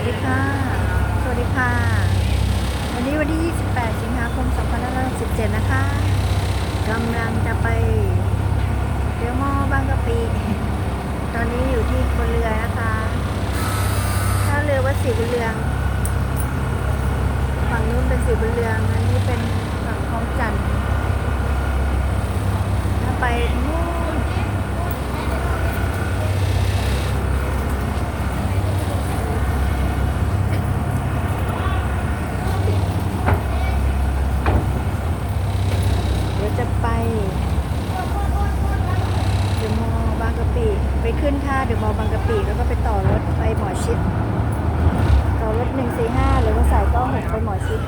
วัสดีค่ะ สวัสดีค่ะ วันนี้วันที่ 28 สิงหาคม 2567นะคะกำลังจะไปเดี๋ยวมอบางกะปิตอนนี้อยู่ที่บนเรือนะคะ ถ้าเรือวัดสีบุญเรือง ฝั่งนู้นเป็นสีบุญเรือง อันนี้เป็นฝั่งคลองจันทน์ถ้าไปนู่น เดี๋ยวจะไปเดอะมอลล์บางกะปิ ไป ขึ้นท่าเดอะมอลล์บางกะปิแล้วก็ไปต่อรถไปหมอชิด ต่อรถ145หรือว่าสายก็หกไปหมอชิด